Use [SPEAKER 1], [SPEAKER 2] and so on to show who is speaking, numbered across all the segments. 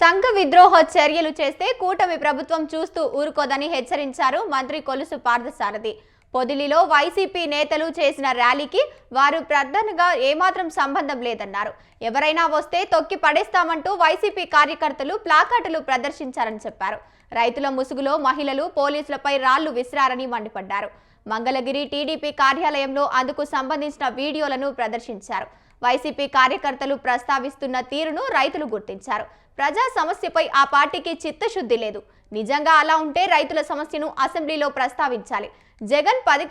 [SPEAKER 1] సంఘ విద్రోహ చర్యలు చేస్తే కూటమి ప్రభుత్వం చూస్తూ ఊరుకోదని హెచ్చరించారు మంత్రి కొలుసు పార్థసారథి. పొదిలిలో వైసీపీ నేతలు చేసిన ర్యాలీకి వారు ప్రధానంగా ఏమాత్రం సంబంధం లేదన్నారు. ఎవరైనా వస్తే తొక్కి పడేస్తామంటూ వైసీపీ కార్యకర్తలు ప్లాకార్డులు ప్రదర్శించారని చెప్పారు. రైతుల ముసుగులో మహిళలు పోలీసులపై రాళ్ళు విసిరారని మండిపడ్డారు. మంగళగిరి టీడీపీ కార్యాలయంలో అందుకు సంబంధించిన వీడియోలను ప్రదర్శించారు. వైసీపీ కార్యకర్తలు ప్రస్తావిస్తున్న తీరును రైతులు గుర్తించారు. ప్రజా సమస్యపై ఆ పార్టీకి చిత్తశుద్ధి లేదు. నిజంగా అలా ఉంటే రైతుల సమస్యను అసెంబ్లీలో ప్రస్తావించాలి. జగన్ పది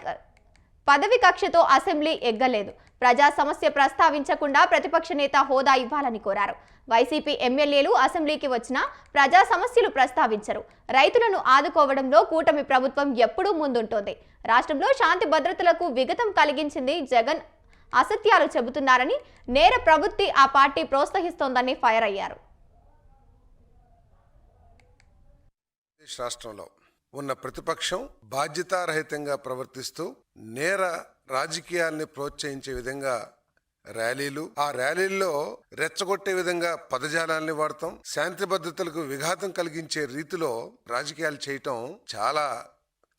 [SPEAKER 1] పదవి కక్షతో అసెంబ్లీ ఎగ్గలేదు. ప్రజా సమస్య ప్రస్తావించకుండా ప్రతిపక్ష నేత హోదా ఇవ్వాలని కోరారు. వైసీపీ ఎమ్మెల్యేలు అసెంబ్లీకి వచ్చినా ప్రజా సమస్యలు ప్రస్తావించరు. రైతులను ఆదుకోవడంలో కూటమి ప్రభుత్వం ఎప్పుడూ ముందుంటోంది. రాష్ట్రంలో శాంతి భద్రతలకు విఘతం కలిగించింది జగన్ అసత్యాలు చెబుతున్నారని నేర ప్రవృత్తి ఆ పార్టీ ప్రోత్సహిస్తోందని ఫైర్ అయ్యారు.
[SPEAKER 2] రాష్ట్రంలో ఉన్న ప్రతిపక్షం బాధ్యతారహితంగా ప్రవర్తిస్తూ నేర రాజకీయాల్ని ప్రోత్సహించే విధంగా ర్యాలీలు ఆ ర్యాలీల్లో రెచ్చగొట్టే విధంగా పదజాలాల్ని వాడతాం శాంతి భద్రతలకు విఘాతం కలిగించే రీతిలో రాజకీయాలు చేయటం చాలా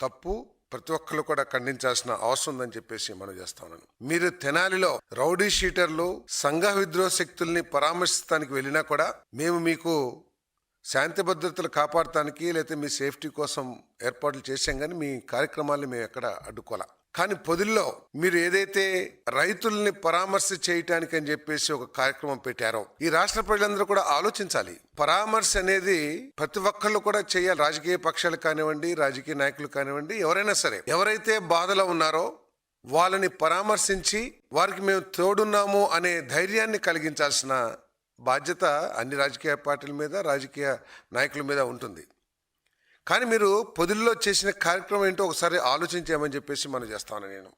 [SPEAKER 2] తప్పు ప్రతి ఒక్కరు కూడా ఖండించాల్సిన అవసరం ఉందని చెప్పేసి మనం చేస్తా ఉన్నాను. మీరు తెనాలిలో రౌడీ షీటర్లు సంఘ విద్రోహ శక్తుల్ని పరామర్శిస్తానికి వెళ్ళినా కూడా మేము మీకు శాంతి భద్రతలు కాపాడటానికి లేకపోతే మీ సేఫ్టీ కోసం ఏర్పాట్లు చేశాం కానీ మీ కార్యక్రమాల్ని మేము ఎక్కడ అడ్డుకోలే. కానీ పొదిల్లో మీరు ఏదైతే రైతుల్ని పరామర్శ చేయటానికి అని చెప్పేసి ఒక కార్యక్రమం పెట్టారో ఈ రాష్ట్ర ప్రజలందరూ కూడా ఆలోచించాలి. పరామర్శ అనేది ప్రతి ఒక్కళ్ళు కూడా చేయాలి. రాజకీయ పక్షాలు కానివ్వండి రాజకీయ నాయకులు కానివ్వండి ఎవరైనా సరే ఎవరైతే బాధలో ఉన్నారో వాళ్ళని పరామర్శించి వారికి మేము తోడున్నాము అనే ధైర్యాన్ని కలిగించాల్సిన బాధ్యత అన్ని రాజకీయ పార్టీల మీద రాజకీయ నాయకుల మీద ఉంటుంది. కానీ మీరు పొదిల్లో చేసిన కార్యక్రమం ఏంటో ఒకసారి ఆలోచించామని చెప్పేసి మనం చేస్తాను నేను.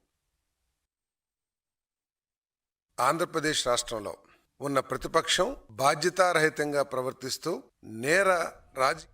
[SPEAKER 2] ఆంధ్రప్రదేశ్ రాష్ట్రంలో ఉన్న ప్రతిపక్షం బాధ్యతారహితంగా ప్రవర్తిస్తూ నేర రాజకీయ